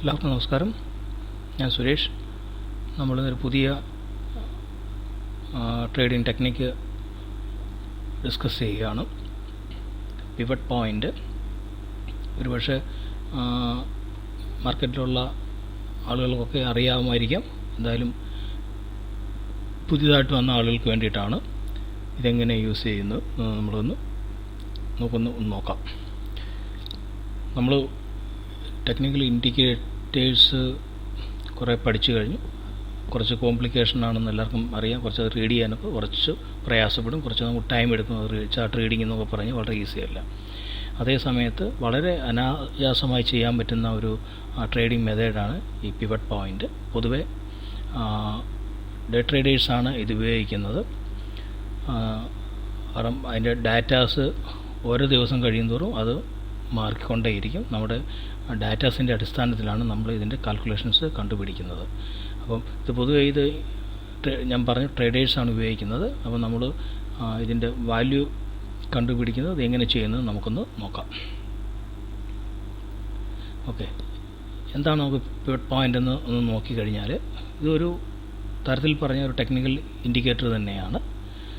എല്ലാവർക്കും നമസ്കാരം. ഞാൻ സുരേഷ്. നമ്മൾ ഒരു പുതിയ ട്രേഡിംഗ് ടെക്നിക്ക് ഡിസ്കസ് ചെയ്യുകയാണ്. പിവറ്റ് പോയിന്റ് ഒരുപക്ഷെ മാർക്കറ്റിലുള്ള ആളുകൾക്കൊക്കെ അറിയാമായിരിക്കാം. എന്തായാലും പുതിയതായിട്ട് വന്ന ആളുകൾക്ക് വേണ്ടിയിട്ടാണ് ഇതെങ്ങനെ യൂസ് ചെയ്യുന്നത് നമ്മളൊന്ന് നമുക്കൊന്ന് നോക്കാം. നമ്മൾ ടെക്നിക്കൽ ഇൻഡിക്കേറ്റേഴ്സ് കുറേ പഠിച്ചു കഴിഞ്ഞു. കുറച്ച് കോംപ്ലിക്കേഷൻ ആണെന്ന് എല്ലാവർക്കും അറിയാം. കുറച്ച് അത് റീഡ് ചെയ്യാനൊക്കെ കുറച്ച് പ്രയാസപ്പെടും. കുറച്ച് നമുക്ക് ടൈം എടുക്കും. അത് ചാർട്ട് റീഡിംഗ് എന്നൊക്കെ പറഞ്ഞ് വളരെ ഈസിയല്ല അതേ സമയത്ത് വളരെ അനായാസമായി ചെയ്യാൻ പറ്റുന്ന ഒരു ട്രേഡിംഗ് മെത്തേഡാണ് ഈ പിവറ്റ് പോയിന്റ് പൊതുവേ ഡേ ട്രേഡേഴ്സാണ് ഇത് ഉപയോഗിക്കുന്നത്. കാരണം അതിന്റെ ഡാറ്റാസ് ഓരോ ദിവസം കഴിയുന്തോറും അത് മാറിക്കൊണ്ടേയിരിക്കും. നമ്മുടെ ഡാറ്റാസിന്റെ അടിസ്ഥാനത്തിലാണ് നമ്മൾ ഇതിന്റെ കാൽക്കുലേഷൻസ് കണ്ടുപിടിക്കുന്നത്. അപ്പം ഇത് പൊതുവേ ഇത് ഞാൻ പറഞ്ഞു ട്രേഡേഴ്സാണ് ഉപയോഗിക്കുന്നത്. അപ്പോൾ നമ്മൾ ഇതിന്റെ വാല്യൂ കണ്ടുപിടിക്കുന്നത് എങ്ങനെ ചെയ്യുന്നത് നമുക്കൊന്ന് നോക്കാം. ഓക്കെ. എന്താണ് നമുക്ക് പോയിന്റ് എന്ന് ഒന്ന് നോക്കിക്കഴിഞ്ഞാൽ ഇതൊരു തരത്തിൽ പറഞ്ഞ ഒരു ടെക്നിക്കൽ ഇൻഡിക്കേറ്റർ തന്നെയാണ്.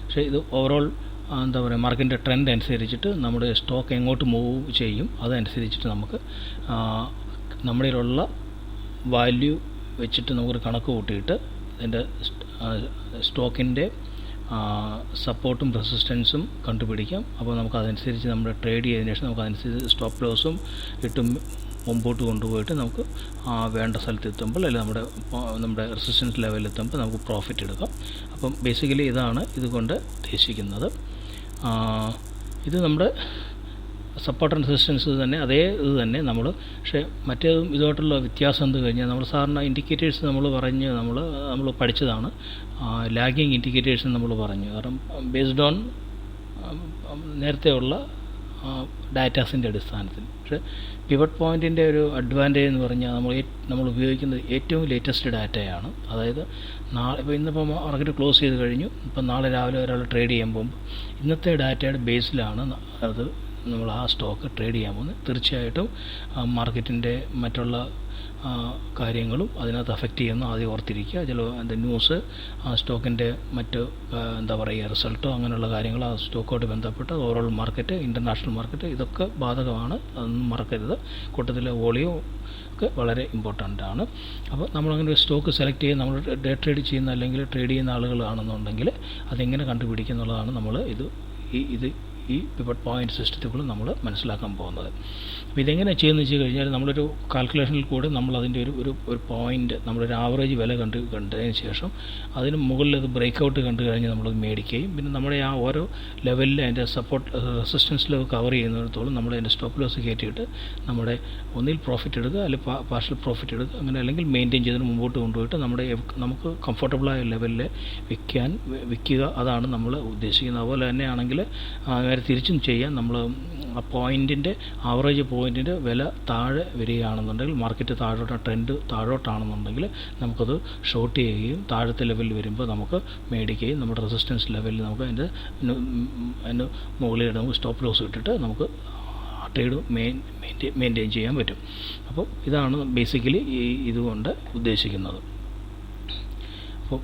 പക്ഷേ ഇത് ഓവറോൾ എന്താ പറയുക മാർക്കറ്റിന്റെ ട്രെൻഡ് അനുസരിച്ചിട്ട് നമ്മുടെ സ്റ്റോക്ക് എങ്ങോട്ട് മൂവ് ചെയ്യും അതനുസരിച്ചിട്ട് നമുക്ക് നമ്മളിലുള്ള വാല്യൂ വെച്ചിട്ട് നമുക്കൊരു കണക്ക് കൂട്ടിയിട്ട് അതിന്റെ സ്റ്റോക്കിന്റെ സപ്പോർട്ടും റെസിസ്റ്റൻസും കണ്ടുപിടിക്കാം. അപ്പോൾ നമുക്ക് അതനുസരിച്ച് നമ്മുടെ ട്രേഡ് ചെയ്തതിന് ശേഷം നമുക്ക് അതനുസരിച്ച് സ്റ്റോപ്പ് ലോസും ഇട്ടും മുമ്പോട്ട് കൊണ്ടുപോയിട്ട് നമുക്ക് വേണ്ട സ്ഥലത്ത് എത്തുമ്പോൾ അല്ലെങ്കിൽ നമ്മുടെ നമ്മുടെ റെസിസ്റ്റൻസ് ലെവലിൽ എത്തുമ്പോൾ നമുക്ക് പ്രോഫിറ്റ് എടുക്കാം. അപ്പം ബേസിക്കലി ഇതാണ് ഇതുകൊണ്ട് ഉദ്ദേശിക്കുന്നത്. ഇത് നമ്മുടെ സപ്പോർട്ട് ആൻഡ് റെസിസ്റ്റൻസ് തന്നെ അതേ ഇത് തന്നെ നമ്മൾ പക്ഷേ മറ്റേതും ഇതുമായിട്ടുള്ള വ്യത്യാസം എന്ത് കഴിഞ്ഞാൽ നമ്മൾ സാറിന് ഇൻഡിക്കേറ്റേഴ്സ് നമ്മൾ പറഞ്ഞ് നമ്മൾ നമ്മൾ പഠിച്ചതാണ്. ലാഗിങ് ഇൻഡിക്കേറ്റേഴ്സ് നമ്മൾ പറഞ്ഞു. കാരണം ബേസ്ഡ് ഓൺ നേരത്തെയുള്ള ഡാറ്റാസിന്റെ അടിസ്ഥാനത്തിൽ. പക്ഷേ പിവറ്റ് പോയിന്റിന്റെ ഒരു അഡ്വാന്റേജ് എന്ന് പറഞ്ഞാൽ നമ്മൾ നമ്മൾ ഉപയോഗിക്കുന്നത് ഏറ്റവും ലേറ്റസ്റ്റ് ഡാറ്റയാണ് അതായത് നാളെ ഇപ്പോൾ ഇന്നിപ്പോൾ മാർക്കറ്റ് ക്ലോസ് ചെയ്ത് കഴിഞ്ഞു. ഇപ്പം നാളെ രാവിലെ ഒരാൾ ട്രേഡ് ചെയ്യാൻ പോകുമ്പോൾ ഇന്നത്തെ ഡാറ്റയുടെ ബേസിലാണ് അത് നമ്മൾ ആ സ്റ്റോക്ക് ട്രേഡ് ചെയ്യാൻ പോകുന്നത്. തീർച്ചയായിട്ടും മാർക്കറ്റിന്റെ മറ്റുള്ള കാര്യങ്ങളും അതിനകത്ത് അഫക്റ്റ് ചെയ്യുന്ന ആദ്യം ഓർത്തിരിക്കുക. ചില എന്താ ന്യൂസ് ആ സ്റ്റോക്കിന്റെ മറ്റ് എന്താ പറയുക റിസൾട്ടോ അങ്ങനെയുള്ള കാര്യങ്ങൾ ആ സ്റ്റോക്കോട്ട് ബന്ധപ്പെട്ട് ഓവറോൾ മാർക്കറ്റ് ഇന്റർനാഷണൽ മാർക്കറ്റ് ഇതൊക്കെ ബാധകമാണ് അതൊന്നും മറക്കരുത്. കൂട്ടത്തിലെ വോളിയോ ഒക്കെ വളരെ ഇമ്പോർട്ടന്റ് ആണ്. അപ്പോൾ നമ്മളങ്ങനെ ഒരു സ്റ്റോക്ക് സെലക്ട് ചെയ്ത് നമ്മൾ ഡേ ട്രേഡ് ചെയ്യുന്ന അല്ലെങ്കിൽ ട്രേഡ് ചെയ്യുന്ന ആളുകളാണെന്നുണ്ടെങ്കിൽ അതെങ്ങനെ കണ്ടുപിടിക്കുക എന്നുള്ളതാണ് നമ്മൾ ഇത് ഈ ഇത് ഈ പിവറ്റ് പോയിന്റ് സിസ്റ്റത്തിൽ നമ്മൾ മനസ്സിലാക്കാൻ പോകുന്നത്. അപ്പോൾ ഇതെങ്ങനെ ചെയ്യുന്നത് വെച്ച് കഴിഞ്ഞാൽ നമ്മളൊരു കാൽക്കുലേഷനിൽ കൂടെ നമ്മൾ അതിന്റെ ഒരു ഒരു ഒരു പോയിന്റ് നമ്മളൊരു ആവറേജ് വില കണ്ട് കണ്ടതിന് ശേഷം അതിന് മുകളിൽ അത് ബ്രേക്ക് ഔട്ട് കണ്ടു കഴിഞ്ഞ് നമ്മളത് മേടിക്കുകയും പിന്നെ നമ്മുടെ ആ ഓരോ ലെവലിൽ അതിന്റെ സപ്പോർട്ട് റെസിസ്റ്റൻസ് ലെവൽ കവർ ചെയ്യുന്നിടത്തോളം നമ്മൾ അതിന്റെ സ്റ്റോപ്പ് ലോസ് കയറ്റിയിട്ട് നമ്മുടെ ഒന്നിൽ പ്രോഫിറ്റ് എടുക്കുക അല്ലെങ്കിൽ പാർഷ്യൽ പ്രോഫിറ്റ് എടുക്കുക അങ്ങനെ അല്ലെങ്കിൽ മെയിന്റെയിൻ ചെയ്തതിന് മുമ്പോട്ട് കൊണ്ടുപോയിട്ട് നമ്മുടെ നമുക്ക് കംഫർട്ടബിളായ ലെവലിൽ വിൽക്കാൻ വിൽക്കുക അതാണ് നമ്മൾ ഉദ്ദേശിക്കുന്നത്. അതുപോലെ തന്നെയാണെങ്കിൽ നേരെ തിരിച്ചും ചെയ്യാം നമ്മൾ ആ പോയിന്റിന്റെ ആവറേജ് പോയിന്റിന്റെ വില താഴെ വരികയാണെന്നുണ്ടെങ്കിൽ മാർക്കറ്റ് താഴോട്ട് ട്രെൻഡ് താഴോട്ടാണെന്നുണ്ടെങ്കിൽ നമുക്കത് ഷോർട്ട് ചെയ്യുകയും താഴത്തെ ലെവലിൽ വരുമ്പോൾ നമുക്ക് മേടിക്കുകയും നമ്മുടെ റെസിസ്റ്റൻസ് ലെവലിൽ നമുക്ക് അതിന്റെ അതിന് മുകളിൽ നമുക്ക് സ്റ്റോപ്പ് ലോസ് ഇട്ടിട്ട് നമുക്ക് ട്രേഡ് മെയിൻ മെയിന്റെയിൻ ചെയ്യാൻ പറ്റും. അപ്പോൾ ഇതാണ് ബേസിക്കലി ഈ ഇതുകൊണ്ട് ഉദ്ദേശിക്കുന്നത്. അപ്പോൾ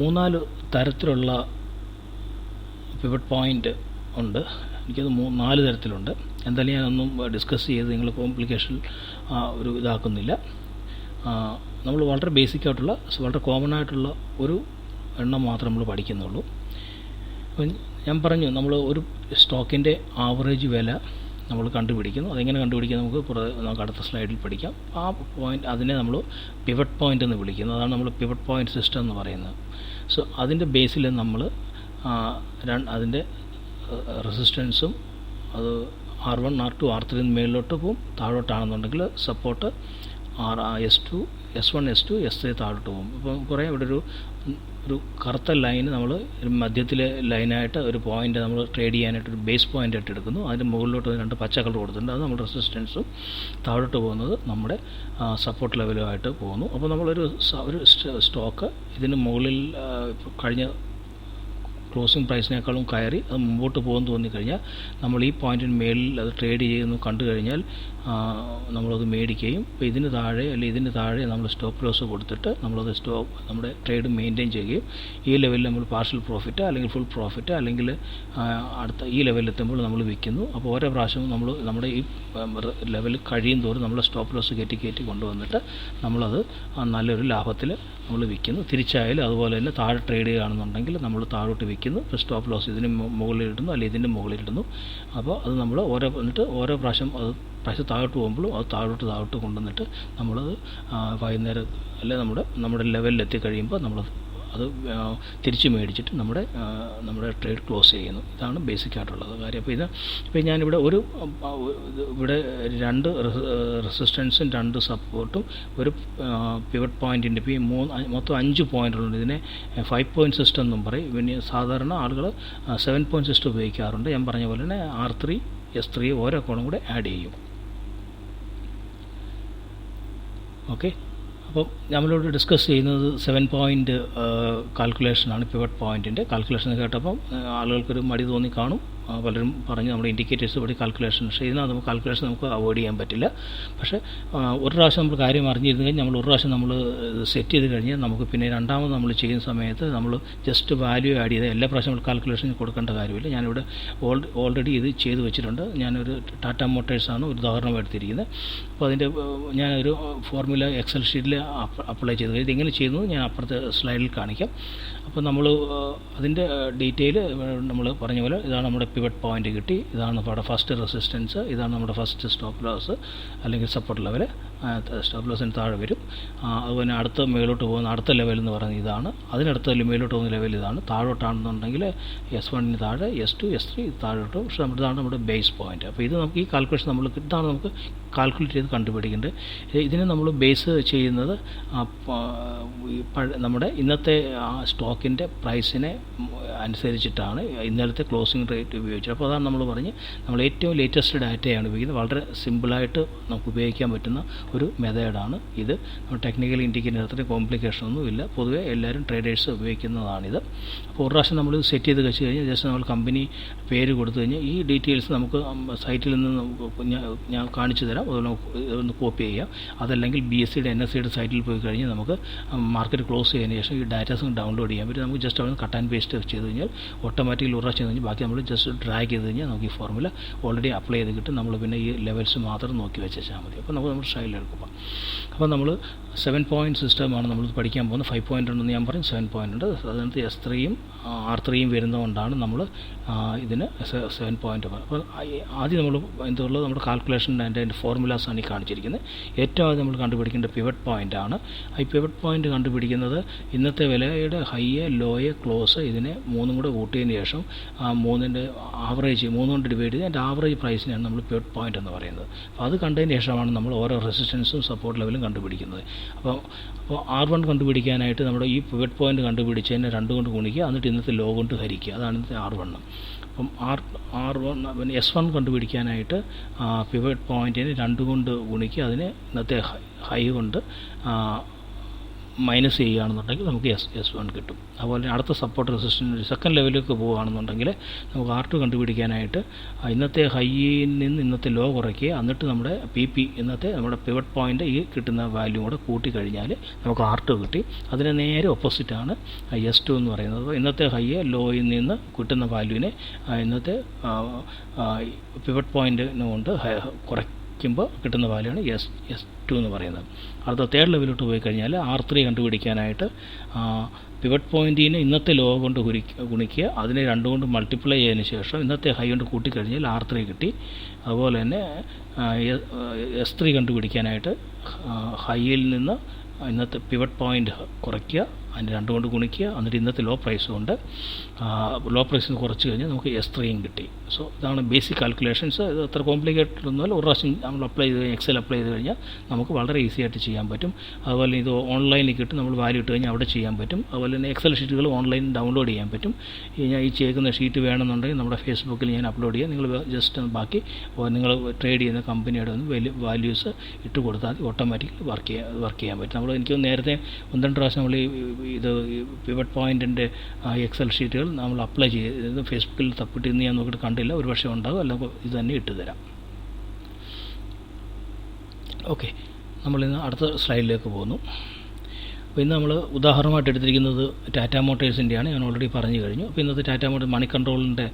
മൂന്നാൽ തരത്തിലുള്ള പിവറ്റ് പോയിന്റ് ഉണ്ട്. എനിക്കത് മൂ നാല് തരത്തിലുണ്ട്. എന്തായാലും ഞാനൊന്നും ഡിസ്കസ് ചെയ്ത് നിങ്ങൾ കോംപ്ലിക്കേഷൻ ഒരു ഇതാക്കുന്നില്ല. നമ്മൾ വളരെ ബേസിക് ആയിട്ടുള്ള വളരെ കോമൺ ആയിട്ടുള്ള ഒരു എണ്ണം മാത്രം നമ്മൾ പഠിക്കുന്നുള്ളൂ. ഞാൻ പറഞ്ഞു നമ്മൾ ഒരു സ്റ്റോക്കിന്റെ ആവറേജ് വില നമ്മൾ കണ്ടുപിടിക്കുന്നു. അതെങ്ങനെ കണ്ടുപിടിക്കുക നമുക്ക് നമുക്ക് അടുത്ത സ്ലൈഡിൽ പഠിക്കാം. ആ പോയിന്റ് അതിനെ നമ്മൾ പിവറ്റ് പോയിന്റ് എന്ന് വിളിക്കുന്നു. അതാണ് നമ്മൾ പിവറ്റ് പോയിന്റ് സിസ്റ്റം എന്ന് പറയുന്നത്. സോ അതിന്റെ ബേസിൽ നമ്മൾ അതിന്റെ റെസിസ്റ്റൻസും അത് R one R two R three മേളിലോട്ട് പോവും താഴോട്ടാണെന്നുണ്ടെങ്കിൽ support R S two S one S two S three താഴോട്ട് പോകും ഇപ്പം കുറേ ഇവിടെ ഒരു ഒരു കറുത്ത ലൈൻ നമ്മൾ മധ്യത്തിലെ ലൈനായിട്ട് ഒരു പോയിന്റ് നമ്മൾ ട്രേഡ് ചെയ്യാനായിട്ട് ഒരു ബേസ് പോയിന്റ് ആയിട്ട് എടുക്കുന്നു. അതിന്റെ മുകളിലോട്ട് രണ്ട് പച്ച കളർ കൊടുത്തിട്ടുണ്ട്. അത് നമ്മുടെ റെസിസ്റ്റൻസും താഴോട്ട് പോകുന്നത് നമ്മുടെ സപ്പോർട്ട് ലെവലുമായിട്ട് പോകുന്നു. അപ്പോൾ നമ്മളൊരു ഒരു സ്റ്റോക്ക് ഇതിന് മുകളിൽ കഴിഞ്ഞ ക്ലോസിംഗ് പ്രൈസിനേക്കാളും കയറി അത് മുമ്പോട്ട് പോകുമെന്ന് തോന്നിക്കഴിഞ്ഞാൽ നമ്മൾ ഈ പോയിന്റിന് മേളിൽ അത് ട്രേഡ് ചെയ്യുന്നു കണ്ടു കഴിഞ്ഞാൽ നമ്മളത് മേടിക്കുകയും ഇപ്പോൾ ഇതിന് താഴെ അല്ലെങ്കിൽ ഇതിന് താഴെ നമ്മൾ സ്റ്റോപ്പ് ലോസ് കൊടുത്തിട്ട് നമ്മളത് സ്റ്റോപ്പ് നമ്മുടെ ട്രേഡ് മെയിന്റെയിൻ ചെയ്യുകയും ഈ ലെവലിൽ നമ്മൾ പാർഷ്യൽ പ്രോഫിറ്റ് അല്ലെങ്കിൽ ഫുൾ പ്രോഫിറ്റ് അല്ലെങ്കിൽ അടുത്ത ഈ ലെവലിൽ എത്തുമ്പോൾ നമ്മൾ വിൽക്കുന്നു. അപ്പോൾ ഓരോ പ്രാവശ്യവും നമ്മൾ നമ്മുടെ ഈ ലെവൽ കഴിയും തോറും നമ്മൾ സ്റ്റോപ്പ് ലോസ് കയറ്റി കയറ്റി കൊണ്ടുവന്നിട്ട് നമ്മളത് നല്ലൊരു ലാഭത്തിൽ നമ്മൾ വിൽക്കുന്നു. തിരിച്ചായാലും അതുപോലെ തന്നെ താഴെ ട്രേഡ് ചെയ്യുകയാണെന്നുണ്ടെങ്കിൽ നമ്മൾ താഴോട്ട് വിൽക്കുന്നു. സ്റ്റോപ്പ് ലോസ് ഇതിന് മുകളിൽ ഇടുന്നു അല്ലെങ്കിൽ ഇതിന്റെ മുകളിൽ ഇടുന്നു. അപ്പോൾ അത് നമ്മൾ ഓരോ എന്നിട്ട് ഓരോ പ്രാവശ്യം അത് പ്രാവശ്യം താഴോട്ട് പോകുമ്പോഴും അത് താഴോട്ട് താഴോട്ട് കൊണ്ടുവന്നിട്ട് നമ്മളത് വൈകുന്നേരം അല്ലെ നമ്മുടെ നമ്മുടെ ലെവലിൽ എത്തിക്കഴിയുമ്പോൾ നമ്മൾ അത് തിരിച്ചു മേടിച്ചിട്ട് നമ്മുടെ നമ്മുടെ ട്രേഡ് ക്ലോസ് ചെയ്യുന്നു. ഇതാണ് ബേസിക് ആയിട്ടുള്ളത് കാര്യം. അപ്പോൾ ഇത് ഇപ്പോൾ ഞാനിവിടെ ഒരു ഇവിടെ രണ്ട് റെസിസ്റ്റൻസും രണ്ട് സപ്പോർട്ടും ഒരു പിവറ്റ് പോയിന്റിന്റെ ഇപ്പോൾ ഈ മൂന്ന് മൊത്തം അഞ്ച് പോയിന്റുകളുണ്ട് ഇതിനെ ഫൈവ് പോയിന്റ് സിസ്റ്റം എന്നും പറയും. പിന്നെ സാധാരണ ആളുകൾ സെവൻ പോയിന്റ് സിസ്റ്റം ഉപയോഗിക്കാറുണ്ട്. ഞാൻ പറഞ്ഞ പോലെ തന്നെ ആർ ത്രീ എസ് ത്രീ ഓരോ കോണും കൂടെ ആഡ് ചെയ്യും. ഓക്കെ അപ്പം നമ്മളോട് ഡിസ്കസ് ചെയ്യുന്നത് സെവൻ പോയിന്റ് കാൽക്കുലേഷനാണ് പിവട്ട് പോയിന്റിന്റെ കാൽക്കുലേഷൻ കേട്ടപ്പം ആളുകൾക്കൊരു മടി തോന്നി കാണും. പലരും പറഞ്ഞ് നമ്മുടെ ഇൻഡിക്കേറ്റേഴ്സ് വഴി കാൽക്കുലേഷൻ പക്ഷേ ഇതിനകത്ത് നമുക്ക് കാൽക്കുലേഷൻ നമുക്ക് അവോയ്ഡ് ചെയ്യാൻ പറ്റില്ല. പക്ഷേ ഒരു പ്രാവശ്യം നമ്മൾ കാര്യം അറിഞ്ഞിരുന്നു കഴിഞ്ഞാൽ നമ്മൾ ഒരു പ്രാവശ്യം നമ്മൾ സെറ്റ് ചെയ്ത് കഴിഞ്ഞാൽ നമുക്ക് പിന്നെ രണ്ടാമത് നമ്മൾ ചെയ്യുന്ന സമയത്ത് നമ്മൾ ജസ്റ്റ് വാല്യൂ ആഡ് ചെയ്ത് എല്ലാ പ്രാവശ്യം നമ്മൾ കാൽക്കുലേഷൻ കൊടുക്കേണ്ട കാര്യമില്ല. ഞാനിവിടെ ഓൾറെഡി ഇത് ചെയ്തു വെച്ചിട്ടുണ്ട്. ഞാനൊരു ടാറ്റ മോട്ടേഴ്സാണ് ഒരു ഉദാഹരണം എടുത്തിരിക്കുന്നത്. അപ്പോൾ അതിന്റെ ഞാനൊരു ഫോർമുല എക്സൽ ഷീറ്റിൽ അപ്ലൈ ചെയ്ത് ഇത് എങ്ങനെ ചെയ്യുന്നത് ഞാൻ അപ്പുറത്തെ സ്ലൈഡിൽ കാണിക്കാം. അപ്പോൾ നമ്മൾ അതിന്റെ ഡീറ്റെയിൽ നമ്മൾ പറഞ്ഞ പോലെ ഇതാണ് നമ്മുടെ പിവറ്റ് പോയിന്റ് കിട്ടി. ഇതാണ് നമ്മുടെ ഫസ്റ്റ് റെസിസ്റ്റൻസ് ഇതാണ് നമ്മുടെ ഫസ്റ്റ് സ്റ്റോപ്പ് ലോസ് അല്ലെങ്കിൽ സപ്പോർട്ട് ലെവൽ സ്റ്റോപ്പ് ലോസിന് താഴെ വരും. അതുപോലെ അടുത്ത മേലോട്ട് പോകുന്ന അടുത്ത ലെവൽ എന്ന് പറയുന്നത് ഇതാണ്. അതിനടുത്ത മേലോട്ട് പോകുന്ന ലെവൽ ഇതാണ്. താഴോട്ടാണെന്നുണ്ടെങ്കിൽ എസ് വണ്ണിന് താഴെ എസ് ടു എസ് ത്രീ താഴോട്ട്. പക്ഷേ നമ്മുടെ ഇതാണ് നമ്മുടെ ബേസ് പോയിന്റ് അപ്പോൾ ഇത് നമുക്ക് ഈ കാൽക്കുലേഷൻ നമ്മൾ ഇതാണ് നമുക്ക് കാൽക്കുലേറ്റ് ചെയ്ത് കണ്ടുപിടിക്കേണ്ടത്. ഇതിനെ നമ്മൾ ബേസ് ചെയ്യുന്നത് നമ്മുടെ ഇന്നത്തെ ആ സ്റ്റോക്കിന്റെ പ്രൈസിനെ അനുസരിച്ചിട്ടാണ് ഇന്നലത്തെ ക്ലോസിംഗ് റേറ്റ് ഉപയോഗിച്ചത്. അപ്പോൾ അതാണ് നമ്മൾ പറഞ്ഞ് നമ്മൾ ഏറ്റവും ലേറ്റസ്റ്റ് ഡാറ്റയാണ് ഉപയോഗിക്കുന്നത്. വളരെ സിമ്പിളായിട്ട് നമുക്ക് ഉപയോഗിക്കാൻ പറ്റുന്ന ഒരു മെത്തേഡാണ് ഇത്. ടെക്നിക്കൽ ഇൻഡിക്കേറ്റർ കോംപ്ലിക്കേഷൻ ഒന്നും ഇല്ല പൊതുവേ എല്ലാവരും ട്രേഡേഴ്സ് ഉപയോഗിക്കുന്നതാണിത്. അപ്പോൾ ഒരു പ്രാവശ്യം നമ്മൾ സെറ്റ് ചെയ്ത് വെച്ച് കഴിഞ്ഞാൽ ജസ്റ്റ് നമ്മൾ കമ്പനി പേര് കൊടുത്തു കഴിഞ്ഞാൽ ഈ ഡീറ്റെയിൽസ് നമുക്ക് സൈറ്റിൽ നിന്ന് ഞാൻ കാണിച്ചു തരാം. അതുപോലെ ഒന്ന് കോപ്പി ചെയ്യാം അതല്ലെങ്കിൽ ബി എസ് സിയുടെ എൻ എസ് സിയുടെ സൈറ്റിൽ പോയി കഴിഞ്ഞാൽ നമുക്ക് മാർക്കറ്റ് ക്ലോസ് ചെയ്തതിന് ശേഷം ഈ ഡാറ്റാസ് ഡൗൺലോഡ് ചെയ്യാൻ പറ്റും നമുക്ക് ജസ്റ്റ് അവിടെ കട്ട് ആൻഡ് പേസ്റ്റ് ചെയ്ത് കഴിഞ്ഞാൽ ഓട്ടോമാറ്റിക്കലി ഒരു പ്രാവശ്യം കഴിഞ്ഞാൽ ബാക്കി നമ്മൾ ജസ്റ്റ് ഡ്രാഗ് ചെയ്ത് കഴിഞ്ഞാൽ നമുക്ക് ഈ ഫോർമുല ഓൾറെഡി അപ്ലൈ ചെയ്ത് കിട്ടും. നമ്മൾ പിന്നെ ഈ ലെവൽസ് മാത്രം നോക്കി വെച്ചാൽ മതി. അപ്പോൾ നമുക്ക് നമ്മുടെ സ്റ്റൈലിൽ എടുക്കുക അപ്പോൾ നമ്മൾ സെവൻ പോയിന്റ് സിസ്റ്റമാണ് നമ്മൾ പഠിക്കാൻ പോകുന്നത്. ഫൈവ് പോയിന്റ് ഉണ്ടെന്ന് ഞാൻ പറയും സെവൻ പോയിന്റ് ഉണ്ട്. അതിനകത്ത് എസ് ത്രീയും ആർ ത്രീയും വരുന്നതുകൊണ്ടാണ് നമ്മൾ ഇതിന് സെവൻ പോയിന്റ് അപ്പോൾ ആദ്യം നമ്മൾ എന്തുള്ളത് നമ്മുടെ കാൽക്കുലേഷൻ അതിന്റെ അതിന്റെ ഫോർമുലാസാണ് ഈ കാണിച്ചിരിക്കുന്നത്. ഏറ്റവും ആദ്യം നമ്മൾ കണ്ടുപിടിക്കേണ്ട പിവറ്റ് പോയിന്റ് ആണ്. ഈ പിവറ്റ് പോയിന്റ് കണ്ടുപിടിക്കുന്നത് ഇന്നത്തെ വിലയുടെ ഹൈയെ ലോയെ ക്ലോസ് ഇതിനെ മൂന്നും കൂടെ കൂട്ടിയതിന് ശേഷം മൂന്നിന്റെ ആവറേജ് മൂന്ന് കൊണ്ട് ഡിവൈഡ് ചെയ്ത് അതിന്റെ ആവറേജ് പ്രൈസിനെയാണ് നമ്മൾ പിവറ്റ് പോയിന്റ് എന്ന് പറയുന്നത്. അപ്പോൾ അത് കണ്ടതിന് ശേഷമാണ് നമ്മൾ ഓരോ റെസിസ്റ്റൻസും സപ്പോർട്ട് ലെവലും കണ്ടുപിടിക്കുന്നത്. അപ്പോൾ അപ്പോൾ ആർ വൺ കണ്ടുപിടിക്കാനായിട്ട് നമ്മുടെ ഈ പിവറ്റ് പോയിന്റ് കണ്ടുപിടിച്ചതിനെ രണ്ട് കൊണ്ട് ഗുണിക്കുക എന്നിട്ട് ഇന്നത്തെ ലോ കൊണ്ട് ഹരിക്കുക. അതാണ് ഇന്നത്തെ ആർ വണ്ണം അപ്പം ആർ ആർ വൺ പിന്നെ എസ് വൺ കണ്ടുപിടിക്കാനായിട്ട് പിവറ്റ് പോയിന്റിനെ രണ്ട് കൊണ്ട് ഗുണിക്കുക അതിനെ ഇന്നത്തെ ഹൈ കൊണ്ട് മൈനസ് ചെയ്യുകയാണെന്നുണ്ടെങ്കിൽ നമുക്ക് എസ് എസ് വൺ കിട്ടും. അതുപോലെ അടുത്ത സപ്പോർട്ട് റെസിസ്റ്റൻസ് സെക്കൻഡ് ലെവലിലേക്ക് പോവുകയാണെന്നുണ്ടെങ്കിൽ നമുക്ക് ആർ ടു കണ്ടുപിടിക്കാനായിട്ട് ഇന്നത്തെ ഹൈയിൽ നിന്ന് ഇന്നത്തെ ലോ കുറയ്ക്കുക എന്നിട്ട് നമ്മുടെ പി പി ഇന്നത്തെ നമ്മുടെ പിവറ്റ് പോയിന്റ് ഈ കിട്ടുന്ന വാല്യൂ കൂടെ കൂട്ടി കഴിഞ്ഞാൽ നമുക്ക് ആർ ടു കിട്ടി. അതിന് നേരെ ഓപ്പോസിറ്റാണ് എസ് ടു എന്ന് പറയുന്നത്. അപ്പോൾ ഇന്നത്തെ ഹൈയെ ലോയിൽ നിന്ന് കിട്ടുന്ന വാല്യൂവിനെ ഇന്നത്തെ പിവറ്റ് പോയിന്റിന് കൊണ്ട് കുറയ്ക്കുമ്പോൾ കിട്ടുന്ന വാല്യൂയാണ് എസ് എസ് ടു എന്ന് പറയുന്നത്. അടുത്ത തേർഡ് ലെവലിലോട്ട് പോയി കഴിഞ്ഞാൽ ആർ ത്രീ കണ്ടുപിടിക്കാനായിട്ട് പിവറ്റ് പോയിന്റിനെ ഇന്നത്തെ ലോ കൊണ്ട് ഗുണി ഗുണിക്കുക. അതിനെ രണ്ടും കൊണ്ട് മൾട്ടിപ്ലൈ ചെയ്തതിന് ശേഷം ഇന്നത്തെ ഹൈ കൊണ്ട് കൂട്ടിക്കഴിഞ്ഞാൽ ആർ ത്രീ കിട്ടി. അതുപോലെ തന്നെ എസ് ത്രീ കണ്ടുപിടിക്കാനായിട്ട് ഹൈയിൽ നിന്ന് ഇന്നത്തെ പിവറ്റ് പോയിന്റ് കുറയ്ക്കുക. അതിന് രണ്ടു കൊണ്ട് ഗുണിക്കുക. എന്നിട്ട് ഇന്നത്തെ ലോ പ്രൈസ് കൊണ്ട് ലോ പ്രൈസിന് കുറച്ച് കഴിഞ്ഞാൽ നമുക്ക് എസ് ത്രീയും കിട്ടി. സോ ഇതാണ് ബേസിക് കാൽക്കുലേഷൻസ് ഇത് അത്ര കോംപ്ലിക്കേറ്റഡ് ഒന്നുമല്ല. ഒരു പ്രാവശ്യം നമ്മൾ അപ്ലൈ ചെയ്ത് എക്സൽ അപ്ലൈ ചെയ്ത് കഴിഞ്ഞാൽ നമുക്ക് വളരെ ഈസി ആയിട്ട് ചെയ്യാൻ പറ്റും. അതുപോലെ ഇത് ഓൺലൈനിൽ കിട്ടും. നമ്മൾ വാല്യൂ ഇട്ട് കഴിഞ്ഞാൽ അവിടെ ചെയ്യാൻ പറ്റും. അതുപോലെ തന്നെ എക്സൽ ഷീറ്റുകൾ ഓൺലൈൻ ഡൗൺലോഡ് ചെയ്യാൻ പറ്റും. ഞാൻ ഈ ചെയ്യുന്ന ഷീറ്റ് വേണമെന്നുണ്ടെങ്കിൽ നമ്മുടെ ഫേസ്ബുക്കിൽ ഞാൻ അപ്ലോഡ് ചെയ്യാം. നിങ്ങൾ ജസ്റ്റ് ബാക്കി നിങ്ങൾ ട്രേഡ് ചെയ്യുന്ന കമ്പനിയുടെ ഒന്ന് വലിയ വാല്യൂസ് ഇട്ട് കൊടുത്താൽ ഓട്ടോമാറ്റിക്കലി വർക്ക് ചെയ്യാൻ വർക്ക് ചെയ്യാൻ പറ്റും. നമ്മൾ എനിക്ക് നേരത്തെ ഒന്ന് രണ്ട് പ്രാവശ്യം നമ്മൾ ഇത് പിവറ്റ് പോയിന്റിന്റെ എക്സൽ ഷീറ്റുകൾ നമ്മൾ അപ്ലൈ ചെയ്ത് ഫേസ്ബുക്കിൽ തപ്പിട്ട് ഇന്ന് ഞാൻ നോക്കിയിട്ട് കണ്ടില്ല. ഒരു പക്ഷേ ഉണ്ടാകും അല്ല ഇത് തന്നെ ഇട്ട് തരാം. ഓക്കെ നമ്മളിന്ന് അടുത്ത സ്ലൈഡിലേക്ക് പോകുന്നു. അപ്പോൾ ഇന്ന് നമ്മൾ ഉദാഹരണമായിട്ട് എടുത്തിരിക്കുന്നത് ടാറ്റ മോട്ടേഴ്സിന്റെയാണ് ഞാൻ ഓൾറെഡി പറഞ്ഞു കഴിഞ്ഞു. അപ്പോൾ ഇന്നത്തെ ടാറ്റ മോട്ടോർ മണി കൺട്രോളിന്റെ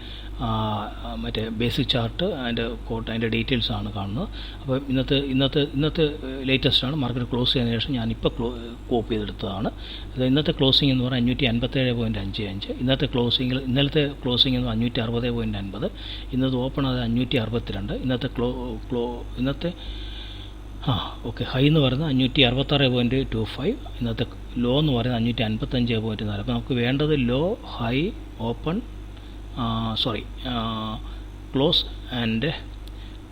മറ്റേ ബേസിക് ചാർട്ട് അതിന്റെ കോട്ട് അതിന്റെ ഡീറ്റെയിൽസ് ആണ് കാണുന്നത്. അപ്പോൾ ഇന്നത്തെ ഇന്നത്തെ ഇന്നത്തെ ലേറ്റസ്റ്റ് ആണ്. മാർക്കറ്റ് ക്ലോസ് ചെയ്യുന്ന ശേഷം ഞാനിപ്പോൾ ക്ലോ കോപ്പി ചെയ്തെടുത്തതാണ്. അത് ഇന്നത്തെ ക്ലോസിംഗ് എന്ന് പറഞ്ഞാൽ അഞ്ഞൂറ്റി അൻപത്തേഴ് പോയിന്റ് അഞ്ച് അഞ്ച്. ഇന്നത്തെ ക്ലോസിംഗിൽ ഇന്നലത്തെ ക്ലോസിംഗ് എന്ന് അഞ്ഞൂറ്റി അറുപത് പോയിന്റ് അൻപത്. ഇന്നത്തെ ഓപ്പൺ അത് അഞ്ഞൂറ്റി അറുപത്തിരണ്ട് ഇന്നത്തെ ക്ലോ ക്ലോ ഇന്നത്തെ ആ ഓക്കെ. ഹൈ എന്ന് പറയുന്നത് അഞ്ഞൂറ്റി അറുപത്താറ് പോയിന്റ് ടു ഫൈവ്. ഇന്നത്തെ ലോ എന്ന് പറയുന്നത് അഞ്ഞൂറ്റി അൻപത്തഞ്ച് പോയിന്റ് നാല്. അപ്പോൾ നമുക്ക് വേണ്ടത് low high open sorry close and